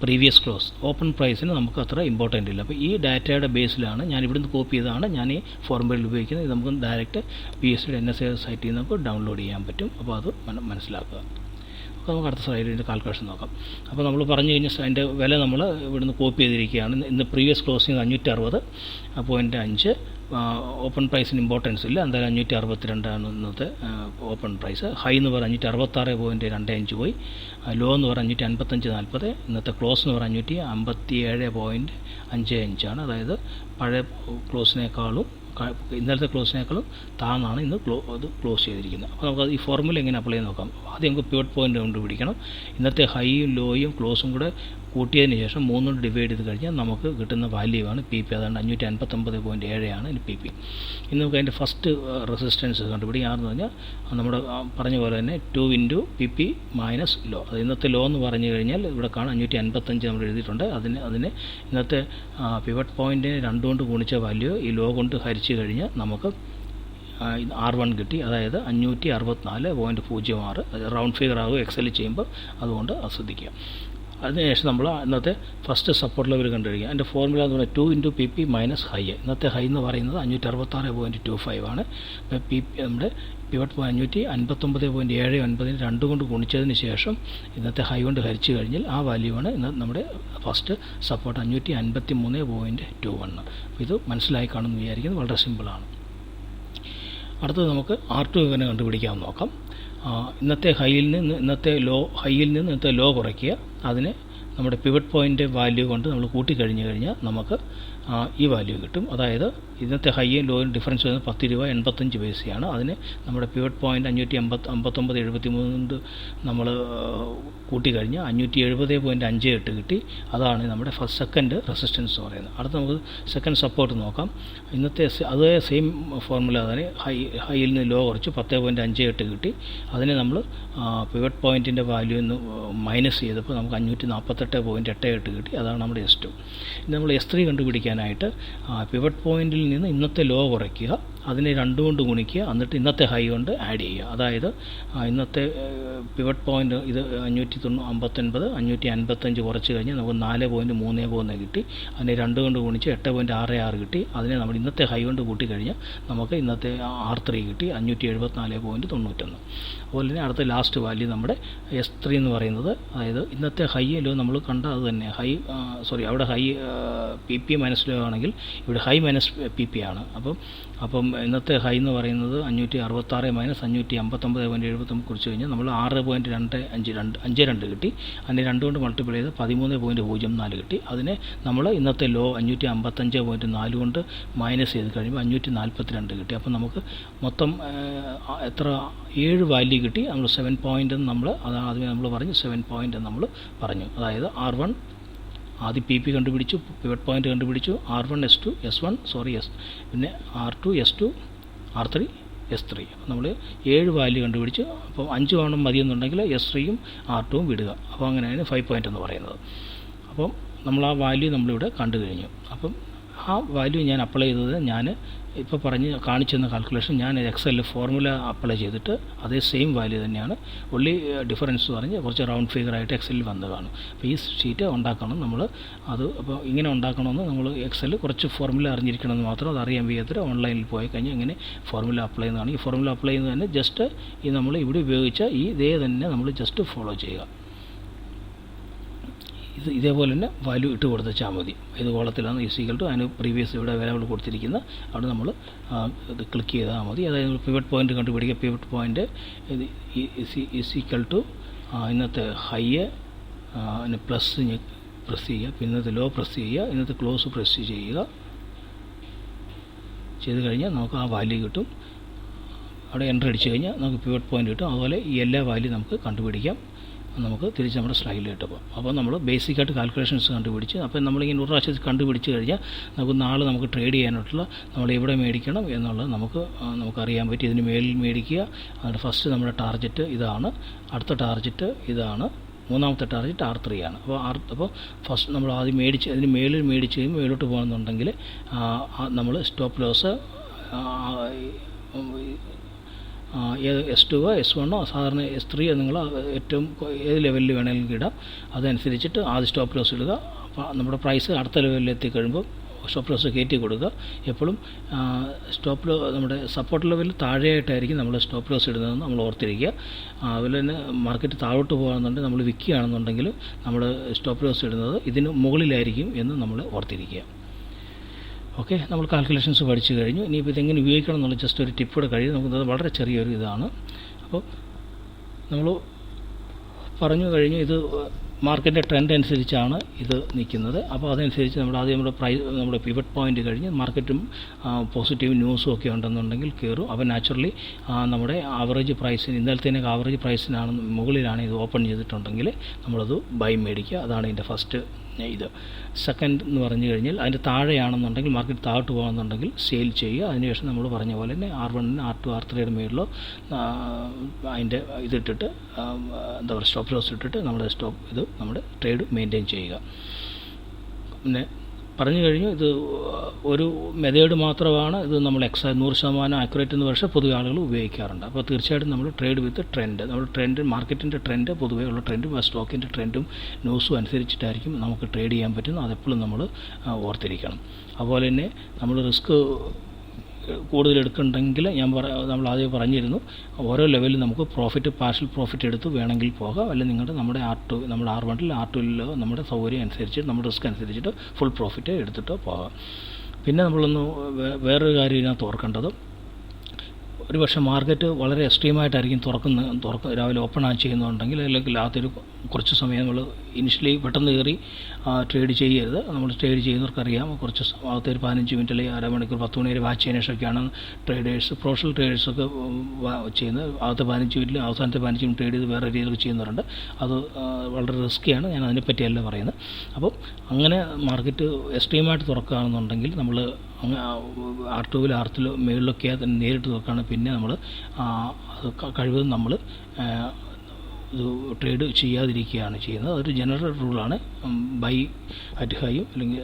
previous close. Open പ്രൈസിന് നമുക്ക് അത്ര ഇമ്പോർട്ടന്റ് ഇല്ല. അപ്പോൾ ഈ ഡാറ്റയുടെ ബേസിലാണ് ഞാൻ ഇവിടുന്ന് കോപ്പി ചെയ്താണ് ഞാൻ ഈ ഫോർമുലയിൽ ഉപയോഗിക്കുന്നത്. ഇത് നമുക്ക് ഡയറക്റ്റ് പി എസ് സിയുടെ എൻ എസ് എ സൈറ്റിൽ നിന്ന് നമുക്ക് ഡൗൺലോഡ് ചെയ്യാൻ പറ്റും. അപ്പോൾ അത് മനസ്സിലാക്കുക. നമുക്ക് അടുത്ത സ്ലൈഡിന്റെ കാൽക്കുലേഷൻ നോക്കാം. അപ്പോൾ നമ്മൾ പറഞ്ഞു കഴിഞ്ഞ അതിന്റെ വില നമ്മൾ ഇവിടുന്ന് കോപ്പി ചെയ്തിരിക്കുകയാണ്. ഇന്ന് പ്രീവിയസ് ക്ലോസിംഗ് അഞ്ഞൂറ്റി അറുപത് പോയിന്റ് അഞ്ച് ഓപ്പൺ പ്രൈസിന് ഇമ്പോർട്ടൻസ് ഇല്ല. എന്തായാലും അഞ്ഞൂറ്റി അറുപത്തിരണ്ടാണ് ഇന്നത്തെ ഓപ്പൺ പ്രൈസ് ഹൈ എന്ന് പറഞ്ഞാൽ അഞ്ഞൂറ്റി അറുപത്താറ് പോയിന്റ് രണ്ട് അഞ്ച് പോയി. ലോ എന്ന് പറഞ്ഞാൽ അഞ്ഞൂറ്റി അൻപത്തഞ്ച് നാൽപ്പത് ഇന്നത്തെ ക്ലോസ് എന്ന് പറഞ്ഞാൽ അഞ്ഞൂറ്റി അമ്പത്തി ഏഴ് പോയിന്റ് അഞ്ച് അഞ്ചാണ്. അതായത് പഴയ ക്ലോസിനേക്കാളും ഇന്നലത്തെ ക്ലോസിനേക്കാളും താഴ്ന്നാണ് ഇന്ന് ക്ലോ അത് ക്ലോസ് ചെയ്തിരിക്കുന്നത്. അപ്പോൾ നമുക്ക് ഈ ഫോർമുല എങ്ങനെ അപ്ലൈ ചെയ്ത് നോക്കാം. ആദ്യം നമുക്ക് പിവട്ട് പോയിന്റ് കണ്ടുപിടിക്കണം. ഇന്നത്തെ ഹൈയും ലോയും ക്ലോസും കൂടെ കൂട്ടിയതിന് ശേഷം മൂന്നുകൊണ്ട് ഡിവൈഡ് ചെയ്ത് കഴിഞ്ഞാൽ നമുക്ക് കിട്ടുന്ന വാല്യൂ ആണ് പി പി അതുകൊണ്ട് അഞ്ഞൂറ്റി അൻപത്തൊമ്പത് പോയിന്റ് ഏഴാണ് ഇനി പി പി ഇനി നമുക്ക് അതിന്റെ ഫസ്റ്റ് റെസിസ്റ്റൻസ് കണ്ടുപിടിക്കുക ആണെന്ന് പറഞ്ഞാൽ നമ്മുടെ പറഞ്ഞ പോലെ തന്നെ two into P P minus low അത് ഇന്നത്തെ ലോ എന്ന് പറഞ്ഞു കഴിഞ്ഞാൽ ഇവിടെ കാണാം അഞ്ഞൂറ്റി അൻപത്തഞ്ച് നമ്മൾ എഴുതിയിട്ടുണ്ട്. അതിന് അതിന് ഇന്നത്തെ പിവട്ട് പോയിന്റിന് രണ്ടുകൊണ്ട് ഗുണിച്ച വാല്യൂ ഈ ലോ കൊണ്ട് ഹരിച്ചു കഴിഞ്ഞാൽ നമുക്ക് ആർ വൺ കിട്ടി. അതായത് അഞ്ഞൂറ്റി അറുപത്തിനാല് പോയിന്റ് പൂജ്യം ആറ്. റൗണ്ട് ഫിഗർ ആകും. എക്സൽ ചെയ്യുമ്പോൾ അതുകൊണ്ട് ശ്രദ്ധിക്കുക. അതിനുശേഷം നമ്മൾ ഇന്നത്തെ ഫസ്റ്റ് സപ്പോർട്ട് ലെവൽ കണ്ടുപിടിക്കുക. അതിന്റെ ഫോർമുല എന്ന് പറഞ്ഞാൽ two into P P minus high ഇന്നത്തെ ഹൈ എന്ന് പറയുന്നത് അഞ്ഞൂറ്റി അറുപത്താറ് പോയിന്റ് ടു ഫൈവ് ആണ് പി നമ്മുടെ പിവട്ട് അഞ്ഞൂറ്റി അൻപത്തൊമ്പത് പോയിന്റ് ഏഴ് ഒൻപതിന് രണ്ട് കൊണ്ട് ഗുണിച്ചതിന് ശേഷം ഇന്നത്തെ ഹൈ കൊണ്ട് ഹരിച്ചു കഴിഞ്ഞാൽ ആ വാല്യൂ ആണ് ഇന്ന് നമ്മുടെ ഫസ്റ്റ് സപ്പോർട്ട് അഞ്ഞൂറ്റി അൻപത്തി മൂന്ന് പോയിന്റ് ടു വൺ അപ്പോൾ ഇത് മനസ്സിലായി കാണുമെന്ന് വിചാരിക്കുന്നത് വളരെ സിമ്പിളാണ് അടുത്തത് നമുക്ക് ആർ ടു എങ്ങനെ കണ്ടുപിടിക്കാൻ നോക്കാം. ഇന്നത്തെ ഹൈയിൽ നിന്ന് ഇന്നത്തെ ലോ ഹൈയിൽ നിന്ന് ഇന്നത്തെ ലോ കുറയ്ക്കുക. അതിന് നമ്മുടെ പിവറ്റ് പോയിന്റ് വാല്യൂ കൊണ്ട് നമ്മൾ കൂട്ടിക്കഴിഞ്ഞ് കഴിഞ്ഞാൽ നമുക്ക് ഈ വാല്യൂ കിട്ടും. അതായത് ഇന്നത്തെ ഹൈയും ലോയും ഡിഫറൻസ് വരുന്നത് പത്ത് രൂപ എൺപത്തഞ്ച് പൈസയാണ് അതിന് നമ്മുടെ പ്യുവറ്റ് പോയിന്റ് അഞ്ഞൂറ്റി അമ്പത്ത് അമ്പത്തൊമ്പത് എഴുപത്തി മൂന്ന് നമ്മൾ കൂട്ടിക്കഴിഞ്ഞ് അഞ്ഞൂറ്റി എഴുപത് പോയിന്റ് അഞ്ച് എട്ട് കിട്ടി. അതാണ് നമ്മുടെ ഫസ്റ്റ് സെക്കൻഡ് റെസിസ്റ്റൻസ് പറയുന്നത്. അടുത്ത നമുക്ക് സെക്കൻഡ് സപ്പോർട്ട് നോക്കാം. ഇന്നത്തെ അതേ സെയിം ഫോർമുല തന്നെ. ഹൈ ഹൈയിൽ നിന്ന് ലോ കുറച്ച് പത്ത് പോയിന്റ് അഞ്ച് എട്ട് കിട്ടി. അതിനെ നമ്മൾ പ്യുവറ്റ് പോയിന്റിന്റെ വാല്യൂ എന്ന് മൈനസ് ചെയ്തപ്പോൾ നമുക്ക് അഞ്ഞൂറ്റി നാൽപ്പത്തെട്ട് പോയിന്റ് എട്ട് എട്ട് കിട്ടി. അതാണ് നമ്മുടെ എസ് ടു നമ്മൾ എസ് ത്രീ കണ്ടുപിടിക്കാനായിട്ട് പിവറ്റ് പോയിന്റിൽ നിന്ന് ഇന്നത്തെ ലോ കുറയ്ക്കുക. അതിനെ രണ്ടും കൊണ്ട് ഗുണിക്കുക എന്നിട്ട് ഇന്നത്തെ ഹൈ കൊണ്ട് ആഡ് ചെയ്യുക. അതായത് ഇന്നത്തെ പിവറ്റ് പോയിന്റ് ഇത് അഞ്ഞൂറ്റി തൊണ്ണൂ അമ്പത്തൊൻപത് അഞ്ഞൂറ്റി അൻപത്തഞ്ച് കുറച്ച് കഴിഞ്ഞ് നമുക്ക് നാല് പോയിന്റ് മൂന്ന് മൂന്ന് കിട്ടി. അതിനെ രണ്ട് കൊണ്ട് ഗുണിച്ച് എട്ട് പോയിന്റ് ആറ് ആറ് കിട്ടി. അതിനെ നമ്മൾ ഇന്നത്തെ ഹൈ കൊണ്ട് കൂട്ടി കഴിഞ്ഞാൽ നമുക്ക് ഇന്നത്തെ ആർ ത്രീ കിട്ടി അഞ്ഞൂറ്റി എഴുപത്തിനാല് പോയിന്റ് തൊണ്ണൂറ്റൊന്ന്. അതുപോലെ തന്നെ അടുത്ത ലാസ്റ്റ് വാല്യൂ നമ്മുടെ എസ് ത്രീ എന്ന് പറയുന്നത് അതായത് ഇന്നത്തെ ഹൈ ലോ നമ്മൾ കണ്ട അത് തന്നെ. ഹൈ സോറി അവിടെ high P P minus low ആണെങ്കിൽ ഇവിടെ ഹൈ മൈനസ് പി പി ആണ്. അപ്പം അപ്പം ഇന്നത്തെ ഹൈ എന്ന് പറയുന്നത് അഞ്ഞൂറ്റി അറുപത്താറ് മൈനസ് അഞ്ഞൂറ്റി അമ്പത്തൊമ്പത് പോയിന്റ് എഴുപത്തൊമ്പത് കുറിച്ച് കഴിഞ്ഞാൽ നമ്മൾ ആറ് പോയിന്റ് രണ്ട് അഞ്ച് രണ്ട് അഞ്ച് രണ്ട് കിട്ടി. അതിന്റെ രണ്ട് കൊണ്ട് മൾട്ടിപ്ലൈ ചെയ്ത് പതിമൂന്ന് പോയിന്റ് പൂജ്യം നാല് കിട്ടി. അതിനെ നമ്മൾ ഇന്നത്തെ ലോ അഞ്ഞൂറ്റി അമ്പത്തഞ്ച് പോയിന്റ് നാല് കൊണ്ട് മൈനസ് ചെയ്ത് കഴിയുമ്പോൾ അഞ്ഞൂറ്റി നാൽപ്പത്തി രണ്ട് കിട്ടി. അപ്പം നമുക്ക് മൊത്തം എത്ര ഏഴ് വാല്യൂ കിട്ടി. നമ്മൾ സെവൻ പോയിന്റ് നമ്മൾ അത് ആദ്യമേ നമ്മൾ പറഞ്ഞു സെവൻ പോയിന്റ് നമ്മൾ പറഞ്ഞു. അതായത് ആർ വൺ ആദ്യം പി പി കണ്ടുപിടിച്ചു പിവറ്റ് പോയിന്റ് കണ്ടുപിടിച്ചു R one S two S one sorry S പിന്നെ R two S two R three S three നമ്മൾ ഏഴ് വാല്യൂ കണ്ടുപിടിച്ചു. അപ്പോൾ അഞ്ച് വേണം മതിയെന്നുണ്ടെങ്കിൽ എസ് ത്രീയും ആർ ടുവും വിടുക. അപ്പോൾ അങ്ങനെയാണ് ഫൈവ് പോയിന്റ് എന്ന് പറയുന്നത്. അപ്പം നമ്മൾ ആ വാല്യൂ നമ്മളിവിടെ കണ്ടു കഴിഞ്ഞു. അപ്പം ആ വാല്യൂ ഞാൻ അപ്ലൈ ചെയ്തത് ഞാൻ ഇപ്പോൾ പറഞ്ഞ് കാണിച്ചെന്ന കാൽക്കുലേഷൻ ഞാൻ എക്സലിൽ ഫോർമുല അപ്ലൈ ചെയ്തിട്ട് അതേ സെയിം വാല്യൂ തന്നെയാണ്. ഉള്ളി ഡിഫറൻസ് പറഞ്ഞ് കുറച്ച് റൗണ്ട് ഫിഗറായിട്ട് എക്സലിൽ വന്നതാണ്. അപ്പോൾ ഈ ഷീറ്റ് ഉണ്ടാക്കണം നമ്മൾ അത് അപ്പോൾ ഇങ്ങനെ ഉണ്ടാക്കണമെന്ന് നമ്മൾ എക്സലിൽ കുറച്ച് ഫോർമുല അറിഞ്ഞിരിക്കണമെന്ന് മാത്രം അത് അറിയാൻ വയ്യാത്തൊരു ഓൺലൈനിൽ പോയി കഴിഞ്ഞാൽ ഇങ്ങനെ ഫോർമുല അപ്ലൈ ചെയ്യുന്നതാണ്. ഈ ഫോർമുല അപ്ലൈ ചെയ്യുന്നത് തന്നെ ജസ്റ്റ് ഈ നമ്മൾ ഇവിടെ ഉപയോഗിച്ച ഈ ഇതേ തന്നെ നമ്മൾ ജസ്റ്റ് ഫോളോ ചെയ്യുക. ഇത് ഇതേപോലെ തന്നെ വാല്യൂ ഇട്ട് കൊടുത്താൽ മതി. ഇത് കോളത്തിലാണ് ഈസിക്കൽ ടു അതിന് പ്രീവിയസ് ഇവിടെ അവൈലബിൾ കൊടുത്തിരിക്കുന്ന. അവിടെ നമ്മൾ ഇത് ക്ലിക്ക് ചെയ്താൽ മതി. അതായത് പിവറ്റ് പോയിന്റ് കണ്ടുപിടിക്കുക. പിവറ്റ് പോയിന്റ് ഇത് ഈക്വൽ ടു ഇന്നത്തെ ഹൈ പ്ലസ് പ്രസ് ചെയ്യുക. പിന്നെ ഇന്നത്തെ ലോ പ്രസ് ചെയ്യുക. ഇന്നത്തെ ക്ലോസ് പ്രസ് ചെയ്യുക. ചെയ്ത് കഴിഞ്ഞാൽ നമുക്ക് ആ വാല്യൂ കിട്ടും. അവിടെ എന്റർ അടിച്ചു കഴിഞ്ഞാൽ നമുക്ക് പിവറ്റ് പോയിന്റ് കിട്ടും. അതുപോലെ ഈ എല്ലാ വാല്യൂ നമുക്ക് കണ്ടുപിടിക്കാം. നമുക്ക് തിരിച്ച് നമ്മുടെ സ്ലൈഡിലിട്ട് പോകും. അപ്പോൾ നമ്മൾ ബേസിക്കായിട്ട് കാൽക്കുലേഷൻസ് കണ്ടുപിടിച്ച് അപ്പോൾ നമ്മളിങ്ങനെ ഒരു പ്രാവശ്യം കണ്ടുപിടിച്ച് കഴിഞ്ഞാൽ നമുക്ക് നാളെ നമുക്ക് ട്രേഡ് ചെയ്യാനായിട്ടുള്ള നമ്മൾ എവിടെ മേടിക്കണം എന്നുള്ളത് നമുക്ക് നമുക്കറിയാൻ പറ്റും. ഇതിന് മേലിൽ മേടിക്കുക അതിന്റെ ഫസ്റ്റ് നമ്മുടെ ടാർജറ്റ് ഇതാണ് അടുത്ത ടാർജറ്റ് ഇതാണ് മൂന്നാമത്തെ ടാർജറ്റ് ആർ ത്രീ ആണ്. അപ്പോൾ ആർ അപ്പോൾ ഫസ്റ്റ് നമ്മൾ ആദ്യം മേടിച്ച് അതിന് മേളിൽ മേടിച്ച് മേലോട്ട് പോകുന്നുണ്ടെങ്കിൽ നമ്മൾ stop loss S two S വണ്ണോ സാധാരണ എസ് ത്രീ നിങ്ങൾ ഏറ്റവും ഏത് ലെവലിൽ വേണമെങ്കിലും ഇടാം. അതനുസരിച്ചിട്ട് ആദ്യം സ്റ്റോപ്പ് ലോസ് ഇടുക. നമ്മുടെ പ്രൈസ് അടുത്ത ലെവലിൽ എത്തി കഴിയുമ്പോൾ സ്റ്റോപ്പ് ലോസ് കയറ്റി കൊടുക്കുക. എപ്പോഴും സ്റ്റോപ്പ് ലോ നമ്മുടെ സപ്പോർട്ട് ലെവലിൽ താഴെയായിട്ടായിരിക്കും നമ്മൾ സ്റ്റോപ്പ് ലോസ് ഇടുന്നതെന്ന് നമ്മൾ ഓർത്തിരിക്കുക. അതുപോലെ തന്നെ മാർക്കറ്റ് താഴോട്ട് പോകുന്നുണ്ടെങ്കിൽ നമ്മൾ വിൽക്കുകയാണെന്നുണ്ടെങ്കിൽ നമ്മൾ സ്റ്റോപ്പ് ലോസ് ഇടുന്നത് ഇതിന് മുകളിലായിരിക്കും എന്ന് നമ്മൾ ഓർത്തിരിക്കുക. ഓക്കെ നമ്മൾ കാൽക്കുലേഷൻസ് പഠിച്ചു കഴിഞ്ഞു. ഇനിയിപ്പോൾ ഇതെങ്ങനെ ഉപയോഗിക്കണം എന്നുള്ള ജസ്റ്റ് ഒരു ടിപ്പ് കൂടെ കഴിയും. നമുക്ക് വളരെ ചെറിയൊരു ഇതാണ്. അപ്പോൾ നമ്മൾ പറഞ്ഞു കഴിഞ്ഞു ഇത് മാർക്കറ്റിന്റെ ട്രെൻഡ് അനുസരിച്ചാണ് ഇത് നിൽക്കുന്നത്. അപ്പോൾ അതനുസരിച്ച് നമ്മൾ ആദ്യം നമ്മുടെ പ്രൈസ് നമ്മുടെ പിവറ്റ് പോയിന്റ് കഴിഞ്ഞ് മാർക്കറ്റും പോസിറ്റീവ് ന്യൂസും ഒക്കെ ഉണ്ടെന്നുണ്ടെങ്കിൽ കയറും അപ്പോൾ നാച്ചുറലി നമ്മുടെ ആവറേജ് പ്രൈസിന് ഇന്നലത്തേനൊക്കെ ആവറേജ് പ്രൈസിനാണ് മുകളിലാണ് ഇത് ഓപ്പൺ ചെയ്തിട്ടുണ്ടെങ്കിൽ നമ്മളത് ബൈ മേടിക്കുക. അതാണ് ഇതിന്റെ ഫസ്റ്റ് ഇത് സെക്കൻഡ് എന്ന് പറഞ്ഞു കഴിഞ്ഞാൽ അതിന്റെ താഴെയാണെന്നുണ്ടെങ്കിൽ മാർക്കറ്റ് താഴോട്ട് പോകുന്നുണ്ടെങ്കിൽ സെയിൽ ചെയ്യുക. അതിനുശേഷം നമ്മൾ പറഞ്ഞ പോലെ തന്നെ ആർ വണ്ണിന് ആർ ടു ആർ ത്രീയുടെ മേളിലോ അതിന്റെ ഇതിട്ടിട്ട് എന്താ പറയുക സ്റ്റോപ്പ് ലോസ് ഇട്ടിട്ട് നമ്മുടെ സ്റ്റോപ്പ് ഇത് നമ്മുടെ ട്രേഡ് മെയിന്റെയിൻ ചെയ്യുക. പിന്നെ പറഞ്ഞു കഴിഞ്ഞു ഇത് ഒരു മെതേഡ് മാത്രമാണ് ഇത് നമ്മൾ എക്സാ നൂറ് ശതമാനം ആക്യുറേറ്റ് എന്ന് പക്ഷേ പൊതുവെ ആളുകൾ ഉപയോഗിക്കാറുണ്ട്. അപ്പോൾ തീർച്ചയായിട്ടും നമ്മൾ ട്രേഡ് വിത്ത് ട്രെൻഡ് നമ്മൾ ട്രെൻഡ് മാർക്കറ്റിന്റെ ട്രെൻഡ് പൊതുവേ ഉള്ള ട്രെൻഡും സ്റ്റോക്കിന്റെ ട്രെൻഡും ന്യൂസും അനുസരിച്ചിട്ടായിരിക്കും നമുക്ക് ട്രേഡ് ചെയ്യാൻ പറ്റുന്നത്. അതെപ്പോഴും നമ്മൾ ഓർത്തിരിക്കണം. അതുപോലെ തന്നെ നമ്മൾ റിസ്ക് കൂടുതൽ എടുക്കുന്നുണ്ടെങ്കിൽ ഞാൻ നമ്മൾ ആദ്യം പറഞ്ഞിരുന്നു ഓരോ ലെവലിൽ നമുക്ക് പ്രോഫിറ്റ് പാർഷ്യൽ പ്രോഫിറ്റ് എടുത്ത് വേണമെങ്കിൽ പോകാം. അല്ലെങ്കിൽ നിങ്ങളുടെ നമ്മുടെ ആർ ടു നമ്മുടെ ആർ വണ്ണിൽ ആർ ടുവിലോ നമ്മുടെ സൗകര്യം അനുസരിച്ച് നമ്മുടെ റിസ്ക് അനുസരിച്ചിട്ട് ഫുൾ പ്രോഫിറ്റ് എടുത്തിട്ട് പോകാം. പിന്നെ നമ്മളൊന്ന് വേറൊരു കാര്യം ഇതിനകത്ത് ഓർക്കേണ്ടത് ഒരു പക്ഷേ മാർക്കറ്റ് വളരെ എക്സ്ട്രീമായിട്ടായിരിക്കും തുറക്കുന്ന തുറക്ക രാവിലെ ഓപ്പൺ ആ ചെയ്യുന്നുണ്ടെങ്കിൽ അല്ലെങ്കിൽ അതൊരു കുറച്ച് സമയം നമ്മൾ ഇനിഷ്യലി പെട്ടെന്ന് കയറി ട്രേഡ് ചെയ്യരുത്. നമ്മൾ ട്രേഡ് ചെയ്യുന്നവർക്കറിയാം. കുറച്ച് ഭാഗത്ത് ഒരു പതിനഞ്ച് മിനിറ്റ് അല്ലെങ്കിൽ അരമണിക്കൂർ പത്ത് മണി വരെ വാച്ച് ചെയ്യുന്ന ശേഷമൊക്കെയാണ് ട്രേഡേഴ്സ് പ്രൊഫഷണൽ ട്രേഡേഴ്സൊക്കെ ചെയ്യുന്നത്. ആദ്യത്തെ പതിനഞ്ച് മിനിറ്റിൽ അവസാനത്തെ പതിനഞ്ച് മിനിറ്റ് ട്രേഡ് ചെയ്ത് വേറെ രീതിയിൽ ചെയ്യുന്നവരുണ്ട്. അത് വളരെ റിസ്ക്കിയാണ് ഞാൻ അതിനെപ്പറ്റിയല്ല പറയുന്നത്. അപ്പോൾ അങ്ങനെ മാർക്കറ്റ് എക്സ്ട്രീമായിട്ട് തുറക്കുകയാണെന്നുണ്ടെങ്കിൽ നമ്മൾ ആർ ടൂവിൽ ആർ മുകളിലൊക്കെ അത് നേരിട്ട് തുറക്കുകയാണ് പിന്നെ നമ്മൾ കഴിവതും നമ്മൾ ട്രേഡ് ചെയ്യാതിരിക്കുകയാണ് ചെയ്യുന്നത്. അതൊരു ജനറൽ റൂളാണ്. ബൈ അറ്റ് ഹൈയും അല്ലെങ്കിൽ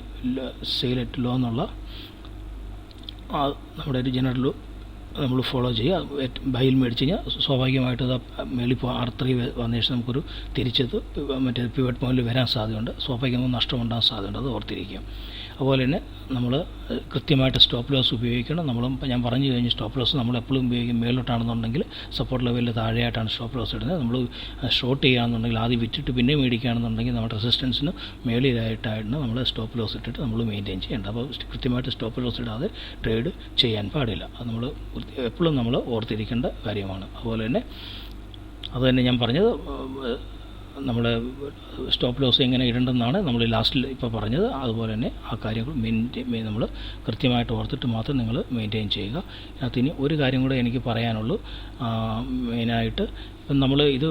സെയിൽ അറ്റ് ലോ എന്നുള്ള നമ്മുടെ ഒരു ജനറൽ നമ്മൾ ഫോളോ ചെയ്യുക. ബൈയിൽ മേടിച്ച് കഴിഞ്ഞാൽ സ്വാഭാവികമായിട്ട് അത് മേളിൽ പോ ആർ ത്രീ വന്ന ശേഷം നമുക്കൊരു തിരിച്ചത് മറ്റേ പിവറ്റ് പോയിന്റിൽ വരാൻ സാധ്യതയുണ്ട്. സ്വാഭാവികമായി നഷ്ടമുണ്ടാകാൻ സാധ്യതയുണ്ട്. അത് ഓർത്തിരിക്കുക. അതുപോലെ തന്നെ നമ്മൾ കൃത്യമായിട്ട് സ്റ്റോപ്പ് ലോസ് ഉപയോഗിക്കണം. നമ്മൾ ഞാൻ പറഞ്ഞു കഴിഞ്ഞ് സ്റ്റോപ്പ് ലോസ് നമ്മൾ എപ്പോഴും ഉപയോഗിക്കും. മേലോട്ടാണെന്നുണ്ടെങ്കിൽ സപ്പോർട്ട് ലെവലിൽ താഴെയായിട്ടാണ് സ്റ്റോപ്പ് ലോസ് ഇടുന്നത്. നമ്മൾ ഷോർട്ട് ചെയ്യുകയാണെന്നുണ്ടെങ്കിൽ ആദ്യം വിറ്റിട്ട് പിന്നെ മേടിക്കുകയാണെന്നുണ്ടെങ്കിൽ നമ്മുടെ റെസിസ്റ്റൻസിന് മേളിലായിട്ടാണ് നമ്മൾ സ്റ്റോപ്പ് ലോസ് ഇട്ടിട്ട് നമ്മൾ മെയിന്റെയിൻ ചെയ്യേണ്ടത്. അപ്പോൾ കൃത്യമായിട്ട് സ്റ്റോപ്പ് ലോസ് ഇടാതെ ട്രേഡ് ചെയ്യാൻ പാടില്ല. അത് നമ്മൾ എപ്പോഴും നമ്മൾ ഓർത്തിരിക്കേണ്ട കാര്യമാണ്. അതുപോലെ തന്നെ അതുതന്നെ ഞാൻ പറഞ്ഞത് നമ്മുടെ സ്റ്റോപ്പ് ലോസ് എങ്ങനെ ഇടേണ്ടെന്നാണ് നമ്മൾ ലാസ്റ്റിൽ ഇപ്പോൾ പറഞ്ഞത്. അതുപോലെ തന്നെ ആ കാര്യങ്ങൾ മെയിന്റെയിൻ നമ്മൾ കൃത്യമായിട്ട് ഓർത്തിട്ട് മാത്രം നിങ്ങൾ മെയിന്റെയിൻ ചെയ്യുക. അതിന് ഇനി ഒരു കാര്യം കൂടെ എനിക്ക് പറയാനുള്ളൂ. മെയിനായിട്ട് ഇപ്പം നമ്മൾ ഇത്